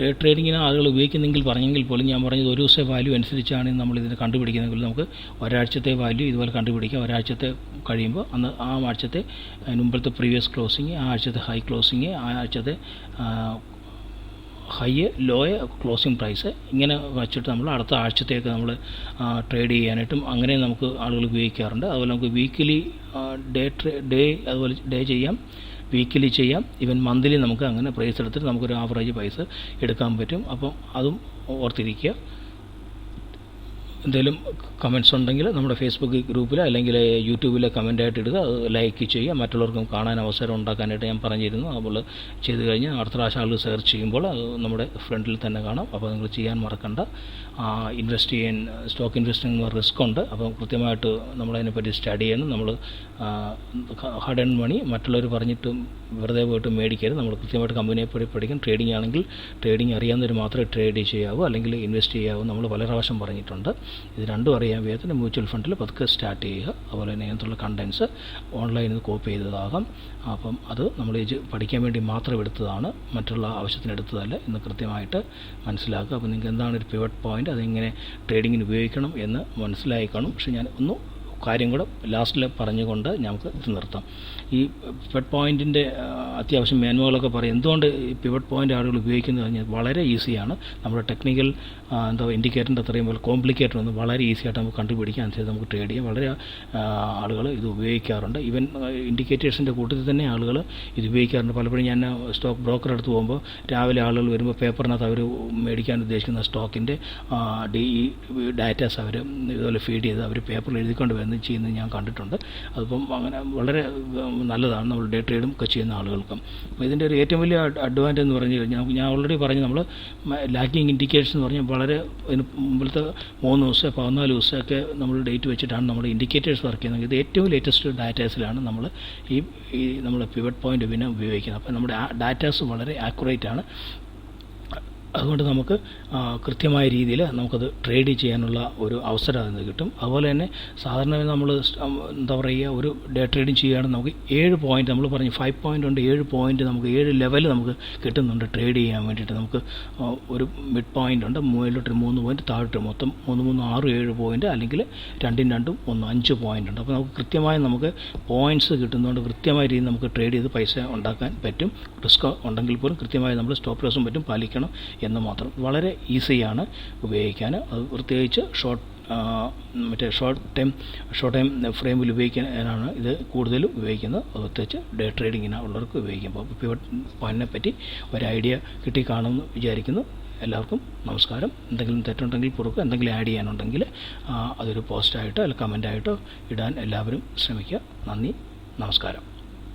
ഡേ ട്രേഡിങ്ങിന് ആളുകൾ ഉപയോഗിക്കുന്നെങ്കിൽ പറഞ്ഞെങ്കിൽ പോലും ഞാൻ പറഞ്ഞത് ഒരു ദിവസത്തെ വാല്യൂ അനുസരിച്ചാണ് നമ്മൾ ഇതിനെ കണ്ടുപിടിക്കുന്നതെങ്കിൽ നമുക്ക് ഒരാഴ്ചത്തെ വാല്യൂ ഇതുപോലെ കണ്ടുപിടിക്കാം. ഒരാഴ്ചത്തെ കഴിയുമ്പോൾ അന്ന് ആ ആഴ്ചത്തെ മുമ്പത്തെ പ്രീവിയസ് ക്ലോസിങ് ആ ആഴ്ചത്തെ ഹൈ ക്ലോസിങ് ആ ആഴ്ചത്തെ ഹൈ ലോയ ക്ലോസിംഗ് പ്രൈസ് ഇങ്ങനെ വച്ചിട്ട് നമ്മൾ അടുത്ത ആഴ്ചത്തേക്ക് നമ്മൾ ട്രേഡ് ചെയ്യാനായിട്ടും അങ്ങനെ നമുക്ക് ആളുകൾ ഉപയോഗിക്കാറുണ്ട്. അതുപോലെ നമുക്ക് വീക്കിലി ഡേ ട്രേ ഡേ അതുപോലെ ഡേ ചെയ്യാം വീക്കിലി ചെയ്യാം. ഈവൻ മന്ത്ലി നമുക്ക് അങ്ങനെ പ്രൈസ് എടുത്തിട്ട് നമുക്കൊരു ആവറേജ് പ്രൈസ് എടുക്കാൻ പറ്റും. അപ്പം അതും ഓർത്തിരിക്കുക. എന്തെങ്കിലും കമൻസ് ഉണ്ടെങ്കിൽ നമ്മുടെ ഫേസ്ബുക്ക് ഗ്രൂപ്പിൽ അല്ലെങ്കിൽ യൂട്യൂബിൽ കമന്റായിട്ട് ഇടുക. അത് ലൈക്ക് ചെയ്യുക. മറ്റുള്ളവർക്കും കാണാൻ അവസരം ഉണ്ടാക്കാനായിട്ട് ഞാൻ പറഞ്ഞിരുന്നു. അപ്പോൾ ചെയ്ത് കഴിഞ്ഞാൽ അടുത്ത പ്രാവശ്യം ആളുകൾ സെർച്ച് ചെയ്യുമ്പോൾ അത് നമ്മുടെ ഫ്രണ്ടിൽ തന്നെ കാണാം. അപ്പോൾ നിങ്ങൾ ചെയ്യാൻ മറക്കണ്ട. ഇൻവെസ്റ്റ് ചെയ്യാൻ സ്റ്റോക്ക് ഇൻവെസ്റ്റിംഗ് റിസ്ക് ഉണ്ട്. അപ്പോൾ കൃത്യമായിട്ട് നമ്മളതിനെപ്പറ്റി സ്റ്റഡി ചെയ്യണം നമ്മൾ ഹാർഡ് ആൻഡ് മണി മറ്റുള്ളവർ പറഞ്ഞിട്ടും വെറുതെ പോയിട്ട് മേടിക്കരുത്. നമ്മൾ കൃത്യമായിട്ട് കമ്പനിയെ പറ്റി പഠിക്കണം ട്രേഡിംഗ് ആണെങ്കിൽ ട്രേഡിംഗ് അറിയാവുന്നവർ മാത്രമേ ട്രേഡ് ചെയ്യാവൂ. അല്ലെങ്കിൽ ഇൻവെസ്റ്റ് ചെയ്യാവൂ നമ്മൾ പല പ്രാവശ്യം പറഞ്ഞിട്ടുണ്ട്. ഇത് രണ്ടും അറിയാൻ വയ്യാത്തതിന് മ്യൂച്വൽ ഫണ്ടിൽ പതുക്കെ സ്റ്റാർട്ട് ചെയ്യുക. അതുപോലെ തന്നെ അതിനകത്തുള്ള കണ്ടൻസ് ഓൺലൈനിൽ നിന്ന് കോപ്പി ചെയ്തതാകാം. അപ്പം അത് നമ്മൾ പഠിക്കാൻ വേണ്ടി മാത്രം എടുത്തതാണ്. മറ്റുള്ള ആവശ്യത്തിന് എടുത്തതല്ല എന്ന് കൃത്യമായിട്ട് മനസ്സിലാക്കുക. അപ്പോൾ നിങ്ങൾക്ക് എന്താണ് ഒരു പിവറ്റ് പോയിന്റ് അതെങ്ങനെ ട്രേഡിങ്ങിന് ഉപയോഗിക്കണം എന്ന് മനസ്സിലായിക്കാണും പക്ഷേ ഞാൻ ഒന്ന് കാര്യം കൂടെ ലാസ്റ്റിൽ പറഞ്ഞുകൊണ്ട് നമുക്ക് ഇത് നിർത്താം. ഈ പിവറ്റ് പോയിന്റിന്റെ അത്യാവശ്യം മേന്മകളൊക്കെ പറയും എന്തുകൊണ്ട് ഈ പിവറ്റ് പോയിന്റ് ആളുകൾ ഉപയോഗിക്കുന്നത് കഴിഞ്ഞാൽ വളരെ ഈസിയാണ്. നമ്മുടെ ടെക്നിക്കൽ എന്തോ ഇൻഡിക്കേറ്ററിന്റെ അത്രയും പോലെ കോംപ്ലിക്കേറ്റഡ് ഒന്നും വളരെ ഈസി ആയിട്ട് നമുക്ക് കണ്ടുപിടിക്കാൻ അനുസരിച്ച് നമുക്ക് ട്രേഡ് ചെയ്യാം. വളരെ ആളുകൾ ഇത് ഉപയോഗിക്കാറുണ്ട്. ഈവൻ ഇൻഡിക്കേറ്റേഴ്സിന്റെ കൂട്ടത്തിൽ തന്നെ ആളുകൾ ഇത് ഉപയോഗിക്കാറുണ്ട്. പലപ്പോഴും ഞാൻ സ്റ്റോക്ക് ബ്രോക്കർ എടുത്ത് പോകുമ്പോൾ രാവിലെ ആളുകൾ വരുമ്പോൾ പേപ്പറിനകത്ത് അവർ മേടിക്കാൻ ഉദ്ദേശിക്കുന്ന സ്റ്റോക്കിന്റെ ഡി ഡാറ്റാസ് അവർ ഇതുപോലെ ഫീഡ് ചെയ്ത് അവർ പേപ്പറിൽ എഴുതിക്കൊണ്ട് വരുന്നത് ചെയ്യുന്നത് ഞാൻ കണ്ടിട്ടുണ്ട്. അതിപ്പം അങ്ങനെ വളരെ നല്ലതാണ് നമ്മൾ ഡേ ട്രേഡും ഒക്കെ ചെയ്യുന്ന ആളുകൾക്കും. അപ്പോൾ ഇതിന്റെ ഒരു ഏറ്റവും വലിയ അഡ്വാന്റേജ് എന്ന് പറഞ്ഞു കഴിഞ്ഞാൽ ഞാൻ ഓൾറെഡി പറഞ്ഞു നമ്മൾ ലാക്കിങ് ഇൻഡിക്കേഷൻ എന്ന് പറഞ്ഞാൽ വളരെ മുമ്പിലത്തെ മൂന്ന് ദിവസം പതിനാല് ദിവസമൊക്കെ നമ്മൾ ഡേറ്റ് വെച്ചിട്ടാണ് നമ്മൾ ഇൻഡിക്കേറ്റേഴ്സ് വർക്ക് ചെയ്യുന്നത്. ഇത് ഏറ്റവും ലേറ്റസ്റ്റ് ഡാറ്റാസിലാണ് നമ്മൾ ഈ ഈ നമ്മൾ പിവറ്റ് പോയിന്റ് പിന്നെ ഉപയോഗിക്കുന്നത്. അപ്പോൾ നമ്മുടെ ഡാറ്റാസ് വളരെ ആക്യുറേറ്റ് ആണ്. അതുകൊണ്ട് നമുക്ക് കൃത്യമായ രീതിയിൽ നമുക്കത് ട്രേഡ് ചെയ്യാനുള്ള ഒരു അവസരം അതിൽ നിന്ന് കിട്ടും. അതുപോലെ തന്നെ സാധാരണ നമ്മൾ എന്താ പറയുക ഒരു ഡേ ട്രേഡിങ് ചെയ്യുകയാണെങ്കിൽ നമുക്ക് ഏഴ് പോയിന്റ് നമ്മൾ പറഞ്ഞു ഫൈവ് പോയിന്റ് ഉണ്ട് ഏഴ് പോയിന്റ് നമുക്ക് ഏഴ് ലെവൽ നമുക്ക് കിട്ടുന്നുണ്ട് ട്രേഡ് ചെയ്യാൻ വേണ്ടിയിട്ട്. നമുക്ക് ഒരു മിഡ് പോയിന്റ് ഉണ്ട് മുകളിലോട്ട് മൂന്ന് പോയിന്റ് താഴോട്ട് മൊത്തം മൂന്ന് മൂന്ന് ആറ് ഏഴ് പോയിന്റ് അല്ലെങ്കിൽ രണ്ടും രണ്ടും ഒന്ന് അഞ്ച് പോയിന്റ് ഉണ്ട്. അപ്പോൾ നമുക്ക് കൃത്യമായി നമുക്ക് പോയിന്റ്സ് കിട്ടുന്നതുകൊണ്ട് കൃത്യമായ രീതിയിൽ നമുക്ക് ട്രേഡ് ചെയ്ത് പൈസ ഉണ്ടാക്കാൻ പറ്റും. റിസ്ക് ഉണ്ടെങ്കിൽ പോലും കൃത്യമായി നമ്മൾ സ്റ്റോപ്പ് ലോസും പറ്റും. പാലിക്കണം. എന്ന് മാത്രം വളരെ ഈസിയാണ് ഉപയോഗിക്കാൻ. അത് പ്രത്യേകിച്ച് ഷോർട്ട് മറ്റേ ഷോർട്ട് ടൈം ഷോർട്ട് ടൈം ഫ്രെയിമിൽ ഉപയോഗിക്കാനാണ് ഇത് കൂടുതലും ഉപയോഗിക്കുന്നത്. പ്രത്യേകിച്ച് ഡേ ട്രേഡിങ്ങിന് ഉള്ളവർക്ക് ഉപയോഗിക്കും അപ്പോൾ പിവറ്റ് പോയിനെ പറ്റി ഒരു ഐഡിയ കിട്ടി കാണുമെന്ന് വിചാരിക്കുന്നു. എല്ലാവർക്കും നമസ്കാരം. എന്തെങ്കിലും തെറ്റുണ്ടെങ്കിൽ പുറത്ത് എന്തെങ്കിലും ആഡ് ചെയ്യാനുണ്ടെങ്കിൽ അതൊരു പോസ്റ്റായിട്ടോ അല്ലെങ്കിൽ കമന്റായിട്ടോ ഇടാൻ എല്ലാവരും ശ്രമിക്കുക. നന്ദി. നമസ്കാരം.